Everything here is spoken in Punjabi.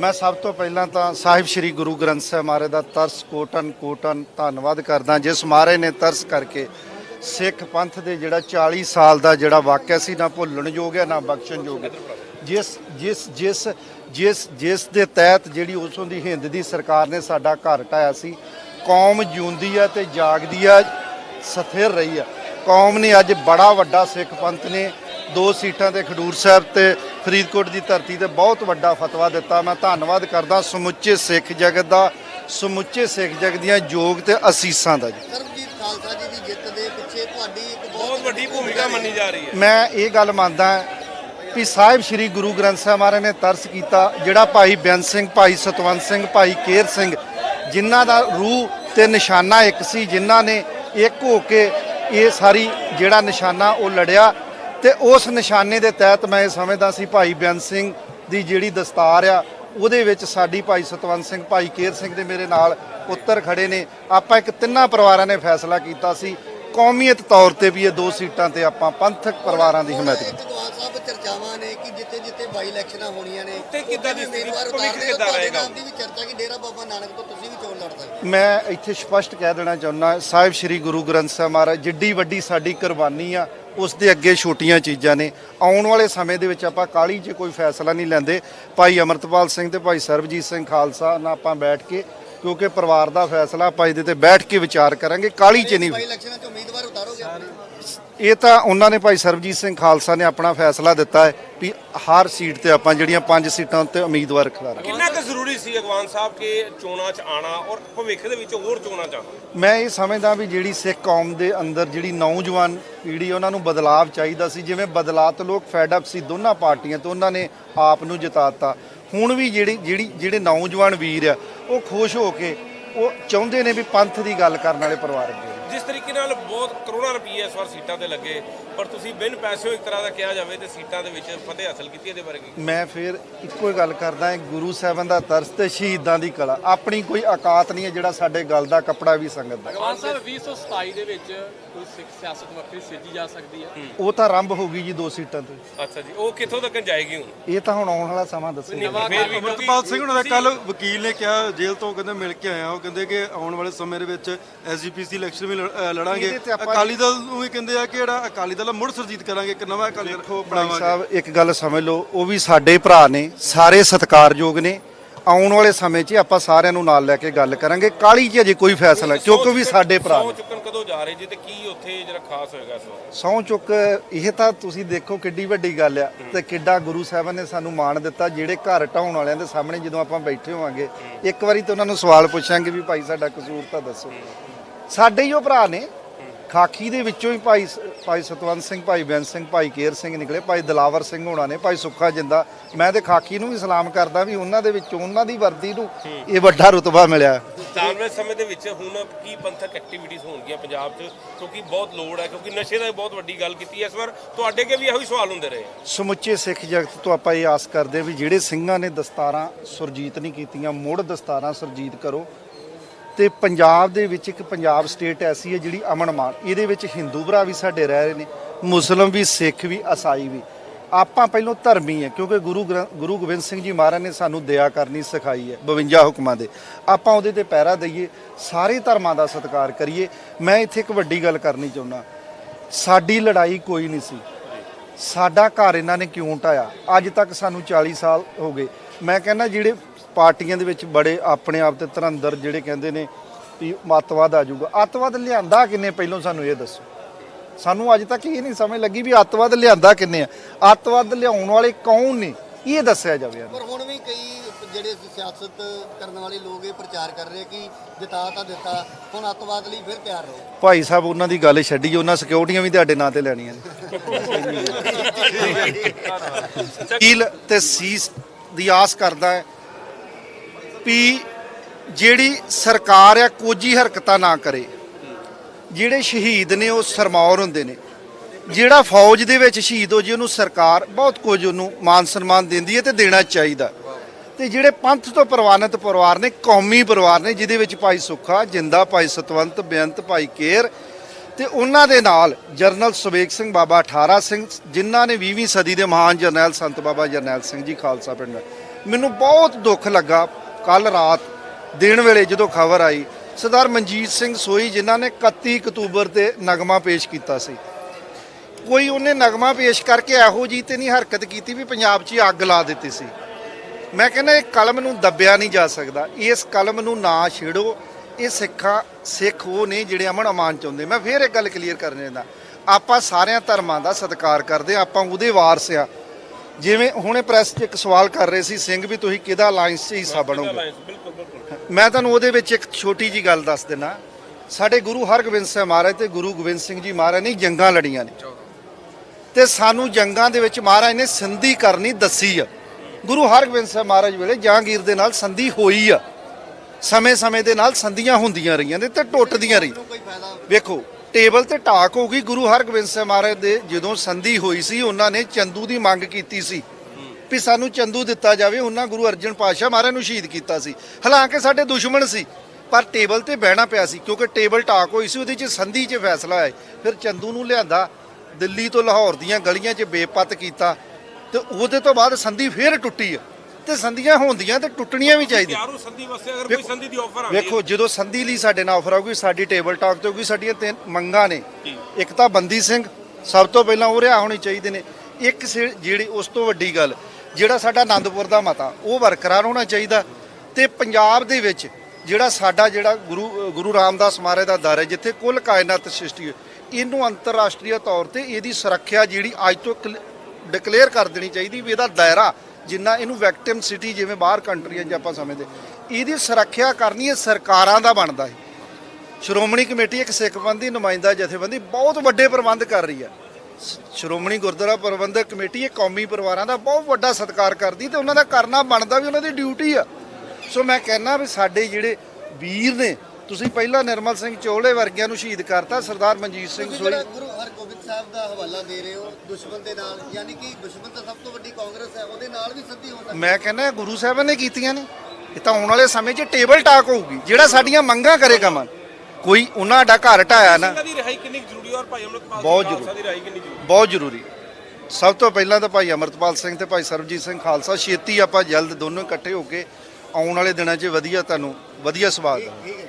ਮੈਂ ਸਭ ਤੋਂ ਪਹਿਲਾਂ ਤਾਂ ਸਾਹਿਬ ਸ੍ਰੀ ਗੁਰੂ ਗ੍ਰੰਥ ਸਾਹਿਬ ਮਹਾਰਾਜ ਦਾ ਤਰਸ ਕੋਟਨ ਕੋਟਨ ਧੰਨਵਾਦ ਕਰਦਾ ਜਿਸ ਮਹਾਰਾਜ ਨੇ ਤਰਸ ਕਰਕੇ ਸਿੱਖ ਪੰਥ ਦੇ ਜਿਹੜਾ 40 ਸਾਲ ਦਾ ਜਿਹੜਾ ਵਾਕਿਆ ਸੀ, ਨਾ ਭੁੱਲਣਯੋਗ ਹੈ, ਨਾ ਬਖਸ਼ਣਯੋਗ ਹੈ। ਜਿਸ ਜਿਸ ਜਿਸ ਜਿਸ ਜਿਸ ਦੇ ਤਹਿਤ ਜਿਹੜੀ ਉਸੋਂ ਦੀ ਹਿੰਦ ਦੀ ਸਰਕਾਰ ਨੇ ਸਾਡਾ ਘਰ ਢਾਇਆ ਸੀ, ਕੌਮ ਜਿਉਂਦੀ ਆ ਤੇ ਜਾਗਦੀ ਆ ਸਥਿਰ ਰਹੀ ਆ ਕੌਮ ਨੇ ਅੱਜ ਬੜਾ ਵੱਡਾ ਸਿੱਖ ਪੰਥ ਨੇ ਦੋ ਸੀਟਾਂ ਤੇ ਖਡੂਰ ਸਾਹਿਬ ਤੇ ਫਰੀਦਕੋਟ ਦੀ ਧਰਤੀ ਤੇ ਬਹੁਤ ਵੱਡਾ ਫਤਵਾ ਦਿੱਤਾ। ਮੈਂ ਧੰਨਵਾਦ ਕਰਦਾ ਸਮੁੱਚੇ ਸਿੱਖ ਜਗਤ ਦਾ ਸਮੁੱਚੇ ਸਿੱਖ ਜਗਤ ਦੀਆਂ ਯੋਗ ਤੇ ਅਸੀਸਾਂ ਦਾ ਜੀ। ਸਰਬਜੀਤ ਖਾਲਸਾ ਜੀ ਦੀ ਜਿੱਤ ਦੇ ਪਿੱਛੇ ਤੁਹਾਡੀ ਇੱਕ ਬਹੁਤ ਵੱਡੀ ਭੂਮਿਕਾ ਮੰਨੀ ਜਾ ਰਹੀ ਹੈ। ਮੈਂ ਇਹ ਗੱਲ ਮੰਨਦਾ ਕਿ ਸਾਹਿਬ ਸ੍ਰੀ ਗੁਰੂ ਗ੍ਰੰਥ ਸਾਹਿਬ ਮਹਾਰਾਜ ਨੇ ਤਰਸ ਕੀਤਾ ਜਿਹੜਾ ਭਾਈ ਬੇਅੰਤ ਸਿੰਘ ਭਾਈ ਸਤਵੰਤ ਸਿੰਘ ਭਾਈ ਕੇਰ ਸਿੰਘ ਜਿਨ੍ਹਾਂ ਦਾ ਰੂਹ ਤੇ ਨਿਸ਼ਾਨਾ ਇੱਕ ਸੀ ਜਿਨ੍ਹਾਂ ਨੇ ਇੱਕ ਹੋ ਕੇ ਇਹ ਸਾਰੀ ਜਿਹੜਾ ਨਿਸ਼ਾਨਾ ਉਹ ਲੜਿਆ। ਤੇ ਉਸ ਨਿਸ਼ਾਨੇ ਦੇ ਤਹਿਤ ਮੈਂ ਇਹ ਸਮਝਦਾ ਸੀ ਭਾਈ ਬੇਅੰਤ ਸਿੰਘ ਦੀ ਜਿਹੜੀ ਦਸਤਾਰ ਆ ਉਹਦੇ ਵਿੱਚ ਸਾਡੀ ਭਾਈ ਸਤਵੰਤ ਸਿੰਘ ਭਾਈ ਕੇਰ ਸਿੰਘ ਦੇ ਮੇਰੇ ਨਾਲ ਪੁੱਤਰ ਖੜੇ ਨੇ ਆਪਾਂ ਇੱਕ ਤਿੰਨਾਂ ਪਰਿਵਾਰਾਂ ਨੇ ਫੈਸਲਾ ਕੀਤਾ ਸੀ ਕੌਮੀਅਤ ਤੌਰ ਤੇ ਵੀ ਇਹ ਦੋ ਸੀਟਾਂ ਤੇ ਆਪਾਂ ਪੰਥਕ ਪਰਿਵਾਰਾਂ ਦੀ ਹਮਾਇਤ ਕੀਤੀ ਜਗਵਾਲ ਸਾਹਿਬ ਚਰਚਾਵਾਂ ਨੇ ਕਿ ਜਿੱਥੇ ਜਿੱਥੇ ਬਾਈ ਇਲੈਕਸ਼ਨਾਂ ਹੋਣੀਆਂ ਨੇ ਉੱਥੇ ਕਿੱਦਾਂ ਦੀ ਉੱਥੇ ਵੀ ਉਮੀਦਵਾਰ ਭਵਿੱਖ ਉਤਾਰਦੇ ਆ, ਕਿੱਦਾਂ ਤੁਹਾਡੇ ਰਹੇਗਾ? ਨਾਮ ਦੀ ਵੀ ਚਰਚਾ ਕਿ ਡੇਰਾ ਬਾਬਾ ਨਾਨਕ ਤੋਂ ਤੁਸੀਂ ਵੀ ਚੋਣ ਲੜ ਸਕਦੇ ਹੋ। ਮੈਂ ਇੱਥੇ ਸਪਸ਼ਟ ਕਹਿ ਦੇਣਾ ਚਾਹੁੰਦਾ ਸਾਹਿਬ ਸ੍ਰੀ ਗੁਰੂ ਗ੍ਰੰਥ ਸਾਹਿਬ ਮਹਾਰਾਜ ਜਿੱਡੀ ਵੱਡੀ ਸਾਡੀ ਕੁਰਬਾਨੀ ਆ ਉਸ ਦੇ ਅੱਗੇ ਛੋਟੀਆਂ ਚੀਜ਼ਾਂ ਨੇ। ਆਉਣ ਵਾਲੇ ਸਮੇਂ ਦੇ ਵਿੱਚ ਆਪਾਂ ਕਾਲੀ 'ਚ ਕੋਈ ਫੈਸਲਾ ਨਹੀਂ ਲੈਂਦੇ। ਭਾਈ ਅਮਰਤਪਾਲ ਸਿੰਘ ਤੇ ਭਾਈ ਸਰਬਜੀਤ ਸਿੰਘ ਖਾਲਸਾ ਨਾਲ ਆਪਾਂ ਬੈਠ ਕੇ, ਕਿਉਂਕਿ ਪਰਿਵਾਰ ਦਾ ਫੈਸਲਾ ਆਪਾਂ ਇਹਦੇ ਤੇ ਬੈਠ ਕੇ ਵਿਚਾਰ ਕਰਾਂਗੇ। ਕਾਲੀ 'ਚ ਨਹੀਂ ਬਾਈ ਇਲੈਕਸ਼ਨਾਂ 'ਚ ਉਮੀਦਵਾਰ ਉਤਾਰੋਗੇ ਆਪਣੇ? ਇਹ ਤਾਂ ਉਹਨਾਂ ਨੇ ਭਾਈ ਸਰਬਜੀਤ ਸਿੰਘ ਖਾਲਸਾ ਨੇ ਆਪਣਾ ਫੈਸਲਾ ਦਿੱਤਾ ਹੈ ਵੀ ਹਰ ਸੀਟ ਤੇ ਆਪਾਂ ਜਿਹੜੀਆਂ ਪੰਜ ਸੀਟਾਂ ਉੱਤੇ ਉਮੀਦਵਾਰ ਖਿਲਾਰਾਂਗੇ ਕਿੰਨਾ ਕੁ ਜ਼ਰੂਰੀ ਸੀ ਅਗਵਾਨ ਸਾਹਿਬ ਕਿ ਚੋਣਾਂ 'ਚ ਆਣਾ ਔਰ ਭਵਿੱਖ ਦੇ ਵਿੱਚ ਹੋਰ ਚੋਣਾਂ 'ਚ ਆਉਣਾ? ਮੈਂ ਇਹ ਸਮਝਦਾ ਵੀ ਜਿਹੜੀ ਸਿੱਖ ਕੌਮ ਦੇ ਅੰਦਰ ਜਿਹੜੀ ਨੌਜਵਾਨ ਪੀੜ੍ਹੀ ਉਹਨਾਂ ਨੂੰ ਬਦਲਾਵ ਚਾਹੀਦਾ ਸੀ। ਜਿਵੇਂ ਬਦਲਾਅ ਤੋਂ ਲੋਕ ਫੈਡ ਅਪ ਸੀ ਦੋਨਾਂ ਪਾਰਟੀਆਂ ਤੋਂ ਉਹਨਾਂ ਨੇ ਆਪ ਨੂੰ ਜਿਤਾਤਾ। ਹੁਣ ਵੀ ਜਿਹੜੀ ਜਿਹੜੀ ਜਿਹੜੇ ਨੌਜਵਾਨ ਵੀਰ ਆ ਉਹ ਖੁਸ਼ ਹੋ ਕੇ ਉਹ ਚਾਹੁੰਦੇ ਨੇ ਵੀ ਪੰਥ ਦੀ ਗੱਲ ਕਰਨ ਵਾਲੇ ਪਰਿਵਾਰ ਅੱਗੇ ਆਉਣ। ਜਿਸ ਤਰੀਕੇ ਨਾਲ ਬਹੁਤ ਕਰੋੜਾਂ ਰੁਪਏ ਇਸ ਵਾਰ ਸੀਟਾਂ ਤੇ ਲੱਗੇ ਪਰ ਤੁਸੀਂ ਬਿਨ ਪੈਸੇ ਇੱਕ ਤਰ੍ਹਾਂ ਦਾ ਕਿਹਾ ਜਾਵੇ ਤੇ ਸੀਟਾਂ ਦੇ ਵਿੱਚ ਫਤਿਹ ਹਾਸਲ ਕੀਤੀ ਇਹਦੇ ਬਾਰੇ ਕੀ? ਮੈਂ ਫਿਰ ਇੱਕੋ ਹੀ ਗੱਲ ਕਰਦਾ ਹਾਂ ਗੁਰੂ ਸਾਹਿਬਾਨ ਦਾ ਤਰਸ ਤੇ ਸ਼ਹੀਦਾਂ ਦੀ ਕਲਾ। ਆਪਣੀ ਕੋਈ ਔਕਾਤ ਨਹੀਂ ਹੈ ਜਿਹੜਾ ਸਾਡੇ ਗਲ ਦਾ ਕੱਪੜਾ ਵੀ ਸੰਗਤ ਦਾ। ਅਗਵਾਨ ਸਾਹਿਬ 2027 ਦੇ ਵਿੱਚ ਕੋਈ ਸਿੱਖ ਸਿਆਸਤ ਵੱਖਰੀ ਸਿੱਜੀ ਜਾ ਸਕਦੀ ਹੈ। ਉਹ ਤਾਂ ਆਰੰਭ ਹੋ ਗਈ ਜੀ ਦੋ ਸੀਟਾਂ ਤੋਂ। ਅੱਛਾ ਜੀ ਉਹ ਕਿੱਥੋਂ ਤੱਕ ਜਾਏਗੀ ਹੁਣ? ਇਹ ਤਾਂ ਹੁਣ ਆਉਣ ਵਾਲਾ ਸਮਾਂ ਦੱਸੇਗਾ ਫਿਰ ਵੀ ਕਿਉਂਕਿ ਅਮਰਪਾਲ ਸਿੰਘ ਉਹਨਾਂ ਦਾ ਕੱਲ ਵਕੀਲ ਨੇ ਕਿਹਾ ਜੇਲ੍ਹ ਤੋਂ ਕਹਿੰਦੇ ਮਿਲ ਕੇ ਆਇਆ ਉਹ ਕਹਿੰਦੇ ਕਿ ਆਉਣ ਵਾਲੇ ਸਮੇਂ ਦੇ ਵਿੱਚ ਐਸਜੀਪੀਸੀ ਇਲੈਕਸ਼ਨ ਵੀ ਲੜਾਂਗੇ। ਅਕਾਲੀ ਦਲ ਨੂੰ ਵੀ ਕਹਿੰਦੇ ਆ ਕਿ ਜਿਹੜਾ ਅਕਾਲੀ ਦਲ ਮੁੜ ਸਰਜੀਤ ਕਰਾਂਗੇ ਇੱਕ ਨਵਾਂ ਅਕਾਲੀ ਦਲ ਬਣਾਵਾਂਗੇ। ਸਾਹਿਬ ਇੱਕ ਗੱਲ ਸਮਝ ਲਓ ਉਹ ਵੀ ਸਾਡੇ ਭਰਾ ਨੇ ਸਾਰੇ ਸਤਿਕਾਰਯੋਗ ਨੇ। ਆਉਣ ਵਾਲੇ ਸਮੇਂ 'ਚ ਆਪਾਂ ਸਾਰਿਆਂ ਨੂੰ ਨਾਲ ਲੈ ਕੇ ਗੱਲ ਕਰਾਂਗੇ। ਕਾਲੀ 'ਚ ਅਜੇ ਕੋਈ ਫੈਸਲਾ ਕਿਉਂਕਿ ਵੀ ਸਾਡੇ ਭਰਾ ਸੌ ਚੁੱਕਣ ਕਦੋਂ ਜਾ ਰਹੇ ਜੀ ਤੇ ਕੀ ਉੱਥੇ ਜਿਹੜਾ ਖਾਸ ਹੋਏਗਾ ਵਾਰ ਸਹੁੰ ਚੁੱਕ ਇਹ ਤਾਂ ਤੁਸੀਂ ਦੇਖੋ ਕਿੱਡੀ ਵੱਡੀ ਗੱਲ ਆ ਤੇ ਕਿੱਡਾ ਗੁਰੂ ਸਾਹਿਬਾਨ ਨੇ ਸਾਨੂੰ ਮਾਣ ਦਿੱਤਾ ਜਿਹੜੇ ਘਰ ਢਾਉਣ ਵਾਲਿਆਂ ਦੇ ਸਾਹਮਣੇ ਜਦੋਂ ਆਪਾਂ ਬੈਠੇ ਹੋਵਾਂਗੇ। ਇੱਕ ਵਾਰੀ ਤਾਂ ਉਹਨਾਂ ਨੂੰ ਸਵਾਲ ਪੁੱਛਾਂਗੇ ਵੀ ਭਾਈ ਸਾਡਾ ਕਸੂਰ ਤਾਂ ਦੱਸੋ। ਸਾਡੇ ਹੀ ਉਹ ਭਰਾ ਨੇ। ਖਾਕੀ ਦੇ ਵਿੱਚੋਂ ਹੀ ਭਾਈ ਭਾਈ ਸਤਵੰਤ ਸਿੰਘ ਭਾਈ ਬੈਂਸ ਸਿੰਘ ਭਾਈ ਕੇਰ ਸਿੰਘ ਨਿਕਲੇ। ਭਾਈ ਦਲਾਵਰ ਸਿੰਘ ਹੋਣਾ ਨੇ ਭਾਈ ਸੁੱਖਾ ਜਿੰਦਾ। ਮੈਂ ਤੇ ਖਾਕੀ ਨੂੰ ਵੀ ਸਲਾਮ ਕਰਦਾ ਵੀ ਉਹਨਾਂ ਦੇ ਵਿੱਚੋਂ ਉਹਨਾਂ ਦੀ ਵਰਦੀ ਨੂੰ ਇਹ ਵੱਡਾ ਰੁਤਬਾ ਮਿਲਿਆ। ਵਾਲੇ ਸਮੇਂ ਦੇ ਵਿੱਚ ਹੁਣ ਕੀ ਪੰਥਕ ਐਕਟੀਵਿਟੀਜ਼ ਹੋਣਗੀਆਂ ਪੰਜਾਬ 'ਚ? ਕਿਉਂਕਿ ਬਹੁਤ ਲੋੜ ਹੈ ਕਿਉਂਕਿ ਨਸ਼ੇ ਦਾ ਬਹੁਤ ਵੱਡੀ ਗੱਲ ਕੀਤੀ ਹੈ। ਇਸ ਵਾਰ ਤੁਹਾਡੇ ਅੱਗੇ ਵੀ ਇਹੋ ਹੀ ਸਵਾਲ ਹੁੰਦੇ ਰਹੇ। ਸਮੁੱਚੇ ਸਿੱਖ ਜਗਤ ਤੋਂ ਆਪਾਂ ਇਹ ਆਸ ਕਰਦੇ ਵੀ ਜਿਹੜੇ ਸਿੰਘਾਂ ਨੇ ਦਸਤਾਰਾਂ ਸੁਰਜੀਤ ਨਹੀਂ ਕੀਤੀਆਂ ਮੁੜ ਦਸਤਾਰਾਂ ਸੁਰਜੀਤ ਕਰੋ। ਤੇ ਪੰਜਾਬ ਦੇ ਵਿੱਚ ਇੱਕ ਪੰਜਾਬ ਸਟੇਟ ਐਸੀ ਹੈ ਜਿਹੜੀ ਅਮਨ ਮਾਨ। ਇਹਦੇ ਵਿੱਚ ਹਿੰਦੂ ਭਰਾ ਵੀ ਸਾਡੇ ਰਹਿ ਰਹੇ ਨੇ, ਮੁਸਲਮ ਵੀ, ਸਿੱਖ ਵੀ ਈਸਾਈ ਵੀ। ਆਪਾਂ ਪਹਿਲੋਂ ਧਰਮੀ ਹੈ, ਕਿਉਂਕਿ ਗੁਰੂ ਗ੍ਰੰਥ- ਗੁਰੂ ਗੋਬਿੰਦ ਸਿੰਘ ਜੀ ਮਹਾਰਾਜ ਨੇ ਸਾਨੂੰ ਦਇਆ ਕਰਨੀ ਸਿਖਾਈ ਹੈ 52 ਹੁਕਮਾਂ ਦੇ। ਆਪਾਂ ਉਹਦੇ ਤੇ ਪਹਿਰਾ ਦਈਏ, ਸਾਰੇ ਧਰਮਾਂ ਦਾ ਸਤਿਕਾਰ ਕਰੀਏ। ਮੈਂ ਇੱਥੇ ਇੱਕ ਵੱਡੀ ਗੱਲ ਕਰਨੀ ਚਾਹੁੰਦਾ। ਸਾਡੀ ਲੜਾਈ ਕੋਈ ਨਹੀਂ ਸੀ। ਸਾਡਾ ਘਰ ਇਹਨਾਂ ਨੇ ਕਿਉਂ ਢਾਇਆ ਅੱਜ ਤੱਕ ਸਾਨੂੰ 40 ਸਾਲ ਹੋ ਗਏ। ਮੈਂ ਕਹਿੰਦਾ ਜਿਹੜੇ ਪਾਰਟੀਆਂ ਦੇ ਵਿੱਚ ਬੜੇ ਆਪਣੇ ਆਪ ਤੇ ਧਰੰਦਰ ਜਿਹੜੇ ਕਹਿੰਦੇ ਨੇ ਵੀ ਅੱਤਵਾਦ ਆ ਜਾਊਗਾ। ਅੱਤਵਾਦ ਲਿਆਂਦਾ ਕਿੰਨੇ? ਪਹਿਲਾਂ ਸਾਨੂੰ ਇਹ ਦੱਸੋ। ਸਾਨੂੰ ਅੱਜ ਤੱਕ ਇਹ ਨਹੀਂ ਸਮਝ ਲੱਗੀ ਵੀ ਅੱਤਵਾਦ ਲਿਆਂਦਾ ਕਿੰਨੇ ਆ। ਅੱਤਵਾਦ ਲਿਆਉਣ ਵਾਲੇ ਕੌਣ ਨੇ? ਇਹ ਦੱਸਿਆ ਜਾਵੇ ਪਰ ਹੁਣ ਵੀ ਕਈ ਜਿਹੜੇ ਸਿਆਸਤ ਕਰਨ ਵਾਲੇ ਲੋਕ ਇਹ ਪ੍ਰਚਾਰ ਕਰ ਰਹੇ ਕਿ ਜਿਤਾ ਤਾਂ ਦਿੱਤਾ ਹੁਣ ਅੱਤਵਾਦ ਲਈ ਫਿਰ ਤਿਆਰ ਰਹੋ। ਭਾਈ ਸਾਹਿਬ ਉਹਨਾਂ ਦੀ ਗੱਲ ਛੱਡੀ ਉਹਨਾਂ ਸਿਕਿਉਰਟੀਆਂ ਵੀ ਤੁਹਾਡੇ ਨਾਂ ਤੇ ਲੈਣੀਆਂ ਨੇ। ਕੀਲ ਤੇ ਸੀਸ ਦੀ ਆਸ ਕਰਦਾ ਹੈ ਵੀ ਜਿਹੜੀ ਸਰਕਾਰ ਆ ਕੋਜੀ ਹਰਕਤਾਂ ਨਾ ਕਰੇ। ਜਿਹੜੇ ਸ਼ਹੀਦ ਨੇ, ਉਹ ਸਰਮੌਰ ਹੁੰਦੇ ਨੇ। ਜਿਹੜਾ ਫੌਜ ਦੇ ਵਿੱਚ ਸ਼ਹੀਦ ਹੋ ਜੇ, ਉਹਨੂੰ ਸਰਕਾਰ ਬਹੁਤ ਕੁਝ ਉਹਨੂੰ ਮਾਨ ਸਨਮਾਨ ਦਿੰਦੀ ਹੈ ਤੇ ਦੇਣਾ ਚਾਹੀਦਾ। ਤੇ ਜਿਹੜੇ ਪੰਥ ਤੋਂ ਪ੍ਰਵਾਨਿਤ ਪਰਿਵਾਰ ਨੇ, ਕੌਮੀ ਪਰਿਵਾਰ ਨੇ, ਜਿਹਦੇ ਵਿੱਚ ਭਾਈ ਸੁੱਖਾ, ਜਿੰਦਾ, ਭਾਈ ਸਤਵੰਤ, ਬੇਅੰਤ, ਭਾਈ ਕੇਰ ਤੇ ਉਹਨਾਂ ਦੇ ਨਾਲ ਜਰਨਲ ਸੁਬੇਗ ਸਿੰਘ, ਬਾਬਾ 18 ਸਿੰਘ, ਜਿਨ੍ਹਾਂ ਨੇ 20ਵੀਂ ਸਦੀ ਦੇ ਮਹਾਨ ਜਰਨੈਲ ਸੰਤ ਬਾਬਾ ਜਰਨੈਲ ਸਿੰਘ ਜੀ ਖਾਲਸਾ ਪਿੰਡ। ਮੈਨੂੰ ਬਹੁਤ ਦੁੱਖ ਲੱਗਾ ਕੱਲ ਰਾਤ ਦਿਨ ਵੇਲੇ ਜਦੋਂ ਖਬਰ ਆਈ ਸਰਦਾਰ ਮਨਜੀਤ ਸਿੰਘ ਸੋਈ ਜਿਨ੍ਹਾਂ ਨੇ 31 ਅਕਤੂਬਰ ਤੇ ਨਗਮਾ ਪੇਸ਼ ਕੀਤਾ ਸੀ। ਕੋਈ ਉਹਨੇ ਨਗਮਾ ਪੇਸ਼ ਕਰਕੇ ਇਹੋ ਜੀ ਤੇ ਨਹੀਂ ਹਰਕਤ ਕੀਤੀ ਵੀ ਪੰਜਾਬ 'ਚ ਅੱਗ ਲਾ ਦਿੱਤੀ ਸੀ। ਮੈਂ ਕਹਿੰਦਾ ਇਹ ਕਲਮ ਨੂੰ ਦੱਬਿਆ ਨਹੀਂ ਜਾ ਸਕਦਾ। ਇਸ ਕਲਮ ਨੂੰ ਨਾ ਛੇੜੋ। ਇਹ ਸਿੱਖਾਂ ਸਿੱਖ ਉਹ ਨੇ ਜਿਹੜੇ ਅਮਨ ਅਮਾਨ ਚਾਹੁੰਦੇ। ਮੈਂ ਫੇਰ ਇੱਕ ਗੱਲ ਕਲੀਅਰ ਕਰਨੇ ਦਾ ਆਪਾਂ ਸਾਰਿਆਂ ਧਰਮਾਂ ਦਾ ਸਤਿਕਾਰ ਕਰਦੇ ਹਾਂ, ਆਪਾਂ ਉਹਦੇ ਵਾਰਸ ਆ ਜਿਵੇਂ ਹੁਣੇ ਪ੍ਰੈਸ 'ਚ ਇੱਕ ਸਵਾਲ ਕਰ ਰਹੇ ਸੀ ਸਿੰਘ ਵੀ ਤੁਸੀਂ ਕਿਹਦਾ ਅਲਾਈਅੰਸ 'ਚ ਹਿੱਸਾ ਬਣੋਗੇ? ਮੈਂ ਤੁਹਾਨੂੰ ਉਹਦੇ ਵਿੱਚ ਇੱਕ ਛੋਟੀ ਜੀ ਗੱਲ ਦੱਸ ਦਿੰਨਾ ਸਾਡੇ ਗੁਰੂ ਹਰਗੋਬਿੰਦ ਸਾਹਿਬ ਮਹਾਰਾਜ ਤੇ ਗੁਰੂ ਗੋਬਿੰਦ ਸਿੰਘ ਜੀ ਮਹਾਰਾਜ ਨੇ ਜੰਗਾਂ ਲੜੀਆਂ ਨੇ। ਤੇ ਸਾਨੂੰ ਜੰਗਾਂ ਦੇ ਵਿੱਚ ਮਹਾਰਾਜ ਨੇ ਸੰਧੀ ਕਰਨੀ ਦੱਸੀ ਆ। ਗੁਰੂ ਹਰਗੋਬਿੰਦ ਸਾਹਿਬ ਮਹਾਰਾਜ ਵੇਲੇ ਜਹਾਂਗੀਰ ਦੇ ਨਾਲ ਸੰਧੀ ਹੋਈ ਆ। ਸਮੇਂ-ਸਮੇਂ ਦੇ ਨਾਲ ਸੰਧੀਆਂ ਹੁੰਦੀਆਂ ਰਹੀਆਂ ਨੇ ਤੇ ਟੁੱਟਦੀਆਂ ਰਹੀਆਂ। ਵੇਖੋ ਟੇਬਲ ਤੇ ਟਾਕ ਹੋ ਗਈ ਗੁਰੂ ਹਰਗੋਬਿੰਦ ਸਾਹਿਬ ਮਹਾਰਾਜ ਦੇ। ਜਦੋਂ ਸੰਧੀ ਹੋਈ ਸੀ, ਉਹਨਾਂ ਨੇ ਚੰਦੂ ਦੀ ਮੰਗ ਕੀਤੀ ਸੀ ਵੀ ਸਾਨੂੰ ਚੰਦੂ ਦਿੱਤਾ ਜਾਵੇ। ਉਹਨਾਂ ਗੁਰੂ ਅਰਜਨ ਪਾਤਸ਼ਾਹ ਮਹਾਰਾਜ ਨੂੰ ਸ਼ਹੀਦ ਕੀਤਾ ਸੀ। ਹਾਲਾਂਕਿ ਸਾਡੇ ਦੁਸ਼ਮਣ ਸੀ, ਪਰ ਟੇਬਲ ਤੇ ਬਹਿਣਾ ਪਿਆ ਸੀ, ਕਿਉਂਕਿ ਟੇਬਲ ਟਾਕ ਹੋਈ ਸੀ, ਉਹਦੇ 'ਚ ਸੰਧੀ 'ਚ ਫੈਸਲਾ ਆਇਆ। ਫਿਰ ਚੰਦੂ ਨੂੰ ਲਿਆਂਦਾ, ਦਿੱਲੀ ਤੋਂ ਲਾਹੌਰ ਦੀਆਂ ਗਲੀਆਂ 'ਚ ਬੇਪਤ ਕੀਤਾ ਤੇ ਉਹਦੇ ਤੋਂ ਬਾਅਦ ਸੰਧੀ ਫੇਰ ਟੁੱਟੀ ਆ। ਤੇ ਸੰਧੀਆਂ ਹੁੰਦੀਆਂ ਤੇ ਟੁੱਟਣੀਆਂ ਵੀ ਚਾਹੀਦੀਆਂ। ਹੋ ਸੰਧੀ ਵਾਸਤੇ ਅਗਰ ਕੋਈ ਸੰਧੀ ਦੀ ਆਫਰ ਹੈ ਵੇਖੋ ਜਦੋਂ ਸੰਧੀ ਲਈ ਸਾਡੇ ਨਾਲ ਆਫਰ ਆਊਗੀ ਸਾਡੀ ਟੇਬਲ ਟਾਕ ਤੇ ਹੋਊਗੀ ਸਾਡੀਆਂ ਤਿੰਨ ਮੰਗਾਂ ਨੇ। ਇੱਕ ਤਾਂ ਬੰਦੀ ਸਿੰਘ ਸਭ ਤੋਂ ਪਹਿਲਾਂ ਉਹ ਰਿਹਾ ਹੋਣੇ ਚਾਹੀਦੇ ਨੇ। ਇੱਕ ਜਿਹੜੀ ਉਸ ਤੋਂ ਵੱਡੀ ਗੱਲ ਜਿਹੜਾ ਸਾਡਾ ਆਨੰਦਪੁਰ ਦਾ ਮਤਾ ਉਹ ਬਰਕਰਾਰ ਹੋਣਾ ਚਾਹੀਦਾ। ਤੇ ਪੰਜਾਬ ਦੇ ਵਿੱਚ ਜਿਹੜਾ ਸਾਡਾ ਜਿਹੜਾ ਗੁਰੂ ਗੁਰੂ ਰਾਮਦਾਸ ਮਹਾਰਾਜ ਦਾ ਦਰ ਹੈ ਜਿੱਥੇ ਕੁੱਲ ਕਾਇਨਾਤ ਸ੍ਰਿਸ਼ਟੀ ਹੈ ਇਹਨੂੰ ਅੰਤਰਰਾਸ਼ਟਰੀ ਤੌਰ ਤੇ ਇਹਦੀ ਸੁਰੱਖਿਆ ਜਿਹੜੀ ਅੱਜ ਤੋਂ ਡਿਕਲੇਅਰ ਕਰ ਦੇਣੀ ਚਾਹੀਦੀ ਵੀ ਇਹਦਾ ਦਾਇਰਾ ਜਿੰਨਾ ਇਹਨੂੰ ਵੈਕਟਿਮ ਸਿਟੀ ਜਿਵੇਂ ਬਾਹਰ ਕੰਟਰੀਆਂ 'ਚ ਆਪਾਂ ਸਮਝਦੇ, ਇਹਦੀ ਸੁਰੱਖਿਆ ਕਰਨੀ ਇਹ ਸਰਕਾਰਾਂ ਦਾ ਬਣਦਾ ਹੈ। ਸ਼੍ਰੋਮਣੀ ਕਮੇਟੀ ਇੱਕ ਸਿੱਖ ਪੰਥ ਨੁਮਾਇੰਦਾ, ਜਥੇਬੰਦੀ ਬਹੁਤ ਵੱਡੇ ਪ੍ਰਬੰਧ ਕਰ ਰਹੀ ਹੈ। ਸ਼੍ਰੋਮਣੀ ਗੁਰਦੁਆਰਾ ਪ੍ਰਬੰਧਕ ਕਮੇਟੀ, ਇਹ ਕੌਮੀ ਪਰਿਵਾਰਾਂ ਦਾ ਬਹੁਤ ਵੱਡਾ ਸਤਿਕਾਰ ਕਰਦੀ ਤੇ ਉਹਨਾਂ ਦਾ ਕਰਨਾ ਬਣਦਾ ਵੀ ਉਹਨਾਂ ਦੀ ਡਿਊਟੀ ਆ। ਸੋ ਮੈਂ ਕਹਿੰਦਾ ਵੀ ਸਾਡੇ ਜਿਹੜੇ ਵੀਰ ਨੇ ਤੁਸੀਂ ਪਹਿਲਾਂ ਨਿਰਮਲ ਸਿੰਘ ਚੋਲੇ ਵਰਗਿਆਂ ਨੂੰ ਸ਼ਹੀਦ ਕਰਤਾ ਸਰਦਾਰ ਮਨਜੀਤ ਸਿੰਘ ਸੋਈ ਜਿਹੜਾ ਗੁਰੂ ਹਰਗੋਬਿੰਦ ਸਾਹਿਬ ਦਾ ਹਵਾਲਾ ਦੇ ਰਹੇ ਹੋ ਦੁਸ਼ਮਣ ਦੇ ਨਾਲ ਯਾਨੀ ਕਿ ਦੁਸ਼ਮਣ ਤਾਂ ਸਭ ਤੋਂ ਵੱਡੀ ਕਾਂਗਰਸ ਹੈ ਉਹਦੇ ਨਾਲ ਵੀ ਸੰਧੀ ਹੋ ਸਕਦੀ ਮੈਂ ਕਹਿੰਦਾ ਗੁਰੂ ਸਾਹਿਬਾਨ ਨੇ ਕੀਤੀਆਂ ਨੇ। ਇਹ ਤਾਂ ਆਉਣ ਵਾਲੇ ਸਮੇਂ 'ਚ ਟੇਬਲ ਟਾਕ ਹੋਊਗੀ ਜਿਹੜਾ ਸਾਡੀਆਂ ਮੰਗਾਂ ਕਰੇਗਾ ਮਨ ਕੋਈ ਉਹਨਾਂ ਦਾ ਘਰ ਢਾਇਆ ਨਾ। ਸਿੰਘਾਂ ਦੀ ਰਿਹਾਈ ਕਿੰਨੀ ਕੁ ਜ਼ਰੂਰੀ ਹੈ ਔਰ ਭਾਈ ਅਮਰਤਪਾਲ ਬਹੁਤ ਸਿੰਘ ਜ਼ਰੂਰੀ। ਖਾਲਸਾ ਦੀ ਰਿਹਾਈ ਕਿੰਨੀ ਜ਼ਰੂਰੀ ਹੈ? ਬਹੁਤ ਜ਼ਰੂਰੀ। ਸਭ ਤੋਂ ਪਹਿਲਾਂ ਤਾਂ ਭਾਈ ਅਮਰਤਪਾਲ ਸਿੰਘ ਤੇ ਭਾਈ ਸਰਬਜੀਤ ਸਿੰਘ ਖਾਲਸਾ ਛੇਤੀ ਆਪਾਂ ਜਲਦ ਦੋਨੋਂ ਇਕੱਠੇ ਹੋ ਕੇ ਆਉਣ ਵਾਲੇ ਦਿਨਾਂ 'ਚ ਵਧੀਆ ਤੁਹਾਨੂੰ ਵਧੀਆ ਸਵਾਲ ਦੇਵਾਂਗੇ।